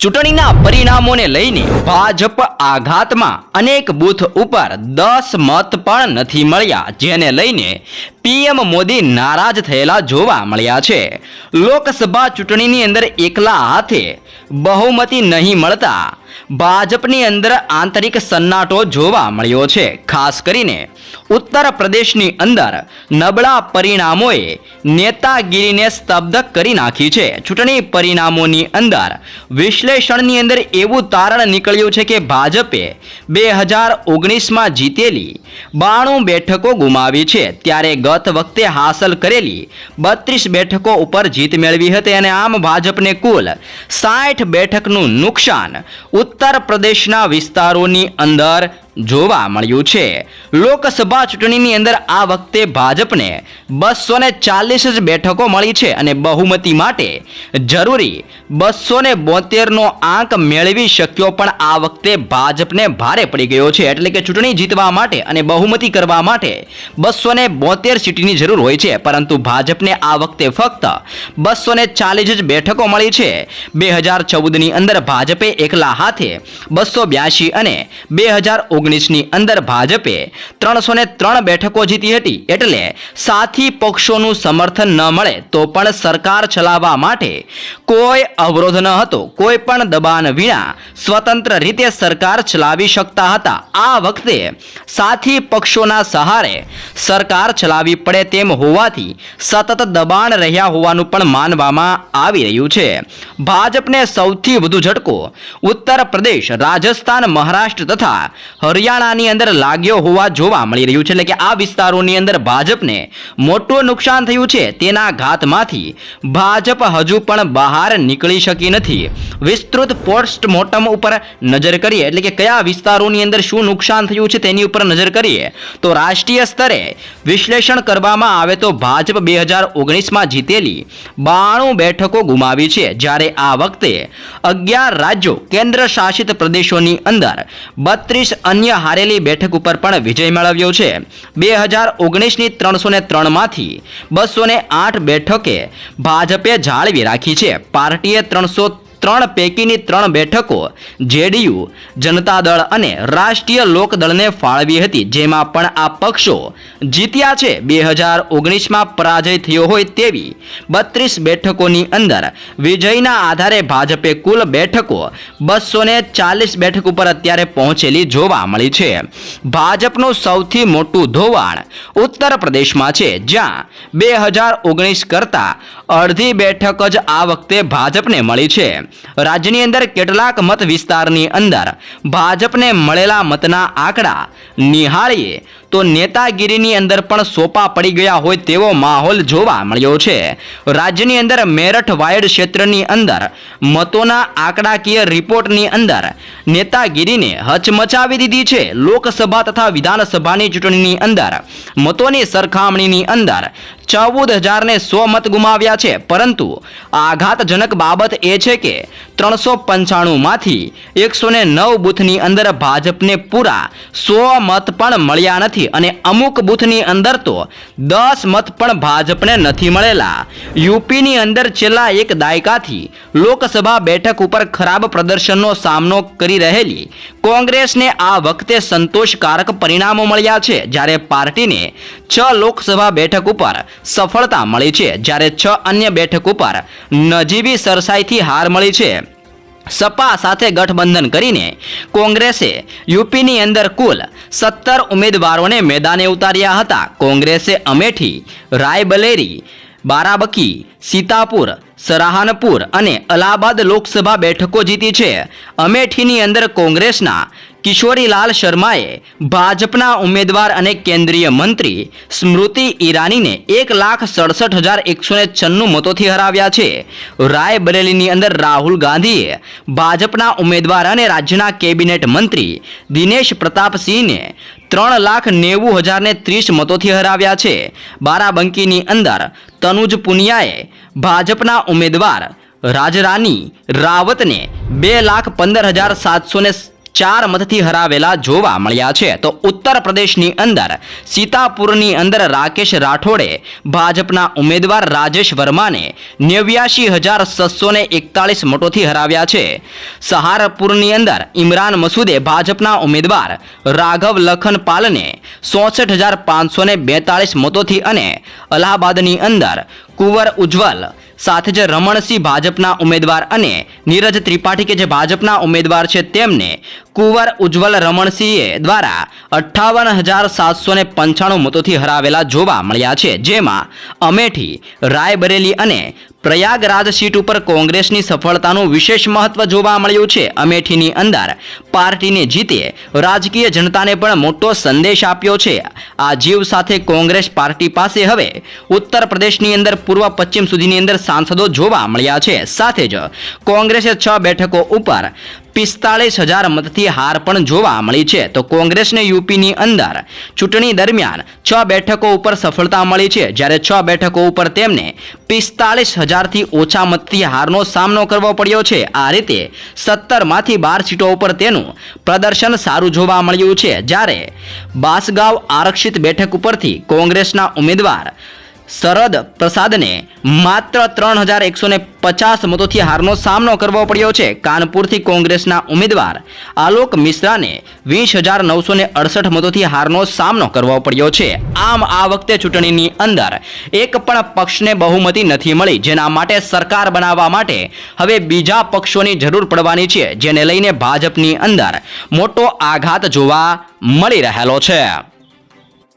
ચૂંટણીના પરિણામોને લઈને ભાજપ આઘાતમાં અનેક બૂથ ઉપર દસ મત પણ નથી મળ્યા, જેને લઈને પીએમ મોદી નારાજ થયેલા જોવા મળ્યા છે. લોકસભા ચૂંટણીની અંદર એકલા હાથે બહુમતી નહીં મળતા ભાજપની અંદર આંતરિક સન્નાટો જોવા મળ્યો છે. ખાસ કરીને ઉત્તર પ્રદેશની અંદર નબળા પરિણામોએ નેતાગીરીને સ્તબ્ધ કરી નાખી છે. ચૂંટણી પરિણામોની અંદર વિશ્લેષણની અંદર એવું તારણ નીકળ્યું છે કે ભાજપે બે હજાર ઓગણીસમાં જીતેલી બાણું બેઠકો ગુમાવી છે. ત્યારે ગત વખતે હાંસલ કરેલી બત્રીસ બેઠકો ઉપર જીત મેળવી હતી અને આમ ભાજપને કુલ સાઠ બેઠકનું નુકસાન ઉત્તર પ્રદેશના વિસ્તારોની અંદર જોવા મળ્યું છે. લોકસભા ચૂંટણીની અંદર આ વખતે ભાજપને બસો ને ચાલીસ જ બેઠકો મળી છે અને બહુમતી માટે જરૂરી બસો ને બોતેરનો આંક મેળવી શક્યો પણ આ વખતે ભાજપને ભારે પડી ગયો છે. એટલે કે ચૂંટણી જીતવા માટે અને બહુમતી કરવા માટે બસો ને બોતેર સીટની જરૂર હોય છે. પરંતુ ભાજપને આ વખતે ફક્ત બસો ને ચાલીસ જ બેઠકો મળી છે. બે હજાર ચૌદની અંદર ભાજપે એકલા હાથે બસો બ્યાસી અને બે હજાર ઓગણીસની અંદર ભાજપે ત્રણસો બેઠકો જીતી હતી એટલે સાથી પક્ષોનું સમર્થન ન મળે તો પણ સરકાર ચલાવવા માટે કોઈ અવરોધ ન હતો. કોઈ પણ દબાણ વિના સ્વતંત્ર રીતે સરકાર ચલાવી શકતા હતા. આ વખતે સાથી પક્ષોના સહારે સરકાર ચલાવી પડે તેમ હોવાથી સતત દબાણ રહ્યા હોવાનું પણ માનવામાં આવી રહ્યું છે. ભાજપને સૌથી વધુ ઝટકો ઉત્તર પ્રદેશ, રાજસ્થાન, મહારાષ્ટ્ર તથા હરિયાણાની અંદર લાગ્યો હોવા જોવા મળી રહ્યું છે. એટલે કે આ વિસ્તારોની અંદર ભાજપને મોટું નુકસાન થયું છે. તેના ઘાતમાંથી ભાજપ હજુ પણ બહાર નીકળી શકી નથી. વિસ્તૃત પોસ્ટમોર્ટમ ઉપર નજર કરીએ. એટલે કે કયા વિસ્તારોની અંદર શું નુકસાન થયું છે તેની ઉપર નજર કરીએ. તો રાષ્ટ્રીય સ્તરે વિશ્લેષણ કરવામાં આવે તો ભાજપ બે હજાર ઓગણીસમાં જીતેલી બાણું બેઠકો ગુમાવી છે. જ્યારે આ વખતે અગિયાર રાજ્યો કેન્દ્ર શાસિત પ્રદેશોની અંદર બત્રીસ અન્ય હારેલી બેઠક ઉપર પણ વિજય મેળવ્યો છે. બે હજાર ઓગણીસની ત્રણસો ને ત્રણમાંથી બસો ને આઠ બેઠકે ભાજપે જાળવી રાખી છે. પાર્ટીએ ત્રણસો ત્રણ પૈકીની ત્રણ બેઠકો જેડીયુ જનતા દળ અને રાષ્ટ્રીય લોકદળને ફાળવી હતી, જેમાં પણ આ પક્ષો જીત્યા છે. બે હજાર ઓગણીસમાં પરાજય થયો હોય તેવી બત્રીસ બેઠકોની અંદર વિજયના આધારે ભાજપે કુલ બેઠકો બસો ચાલીસ બેઠક ઉપર અત્યારે પહોંચેલી જોવા મળી છે. ભાજપનું સૌથી મોટું ધોવાણ ઉત્તર પ્રદેશમાં છે, જ્યાં બે હજાર ઓગણીસ કરતાં અડધી બેઠક જ આ વખતે ભાજપને મળી છે. રાજ્યની અંદર કેટલાક મત વિસ્તારની અંદર ભાજપને મળેલા મતના આંકડા નિહાળીએ તો નેતાગીરીની અંદર પણ સોપા પડી ગયા હોય તેવો માહોલ જોવા મળ્યો છે. રાજ્યની અંદર મેરઠ વાયડ ક્ષેત્રની અંદર મતોના આંકડાકીય રિપોર્ટની અંદર નેતાગીરીને હચમચાવી દીધી છે. લોકસભા તથા વિધાનસભાની ચૂંટણીની અંદર મતોની સરખામણીની અંદર ચૌદ હજારને સો મત ગુમાવ્યા છે. પરંતુ આઘાતજનક બાબત એ છે કે ત્રણસો પંચાણુંમાંથી એકસો ને નવ બૂથની અંદર ભાજપને પૂરા સો મત પણ મળ્યા નથી અને અમુક બૂથની અંદર તો દસ મત પણ ભાજપને નથી મળેલા. યુપીની અંદર છેલ્લા એક દાયકાથી લોકસભા બેઠક ઉપર ખરાબ પ્રદર્શનનો સામનો કરી રહેલી કોંગ્રેસને આ વખતે સંતોષકારક પરિણામો મળ્યા છે જ્યારે પાર્ટીને છ લોકસભા બેઠક ઉપર સફળતા મળી છે જ્યારે છ અન્ય બેઠક ઉપર નજીવી સરસાઈથી હાર મળી છે. સપા સાથે ગઠબંધન કરીને કોંગ્રેસે યુપીની અંદર કુલ સત્તર ઉમેદવારોને મેદાને ઉતાર્યા હતા. કોંગ્રેસે અમેઠી, રાયબલેરી, બારાબકી, સીતાપુર, સરાહનપુર અને અલ્હાબાદ લોકસભા બેઠકો જીતી છે. અમેઠીની અંદર કોંગ્રેસના કિશોરીલાલ શર્માએ ભાજપના ઉમેદવાર અને કેન્દ્રીય મંત્રી સ્મૃતિ ઈરાનીને એક લાખ સડસઠ હજાર એકસો ને છન્નું મતોથી હરાવ્યા છે. રાયબરેલીની અંદર રાહુલ ગાંધીએ ભાજપના ઉમેદવાર અને રાજ્યના કેબિનેટ મંત્રી દિનેશ પ્રતાપસિંહને ત્રણ લાખ નેવું હજારને ત્રીસ મતોથી હરાવ્યા છે. બારાબંકીની અંદર તનુજ પુનિયાએ ભાજપના ઉમેદવાર રાજરાની રાવતને બે લાખ પંદર હજાર સાતસો ને ચાર મતથી હરાવેલા જોવા મળ્યા છે. તો ઉત્તર પ્રદેશની અંદર સીતાપુરની અંદર રાકેશ રાઠોડે ભાજપના ઉમેદવાર રાજેશ વર્માને નેવ્યાશી હજાર છસો ને એકતાળીસ મતોથી હરાવ્યા છે. સહારપુરની અંદર ઇમરાન મસૂદે ભાજપના ઉમેદવાર રાઘવ લખન પાલને ચોસઠ હજાર પાંચસો ને બેતાળીસ મતોથી અને અલ્હાબાદની અંદર કુંવર ઉજ્જવલ સાથે જ રમણસિંહ ભાજપના ઉમેદવાર અને નીરજ ત્રિપાઠી કે જે ભાજપના ઉમેદવાર છે તેમને કુંવર ઉજ્જવલ રમણસિંહે દ્વારા અઠ્ઠાવન હજાર સાતસો ને પંચાણું મતોથી હરાવેલા જોવા મળ્યા છે. જેમાં અમેઠી, રાયબરેલી અને પ્રયાગરાજ સીટ ઉપર કોંગ્રેસની સફળતાનું વિશેષ મહત્વ જોવા મળ્યું છે. અમેઠીની અંદર પાર્ટીને જીતે રાજકીય જનતાને પણ મોટો સંદેશ આપ્યો છે. આ જીવ સાથે કોંગ્રેસ પાર્ટી પાસે હવે ઉત્તર પ્રદેશની અંદર પૂર્વ પશ્ચિમ સુધીની અંદર સાંસદો જોવા મળ્યા છે. સાથે જ કોંગ્રેસે છ બેઠકો ઉપર પિસ્તાળીસ હજાર મતથી હાર પણ જોવા મળી છે. તો કોંગ્રેસને યુપીની અંદર ચૂંટણી દરમિયાન છ બેઠકો ઉપર સફળતા મળી છે. જ્યારે છ બેઠકો ઉપર તેમને પિસ્તાળીસ હજારથી ઓછા મતથી હારનો સામનો કરવો પડ્યો છે. આ રીતે સત્તરમાંથી બાર સીટો ઉપર તેનું પ્રદર્શન સારું જોવા મળ્યું છે. જ્યારે બાસગાંવ આરક્ષિત બેઠક ઉપરથી કોંગ્રેસના ઉમેદવાર શરદ પ્રસાદને માત્ર ત્રણ હજાર એકસો ને પચાસ મતોથી હારનો સામનો કરવો પડ્યો છે. કાનપુરથી કોંગ્રેસના ઉમેદવાર આલોક મિશ્રાને વીસ હજાર નવસો ને અડસઠ મતોથી હારનો સામનો કરવો પડ્યો છે. આમ આ વખતે ચૂંટણીની અંદર એક પણ પક્ષને બહુમતી નથી મળી, જેના માટે સરકાર બનાવવા માટે હવે બીજા પક્ષોની જરૂર પડવાની છે, જેને લઈને ભાજપની અંદર મોટો આઘાત જોવા મળી રહેલો છે.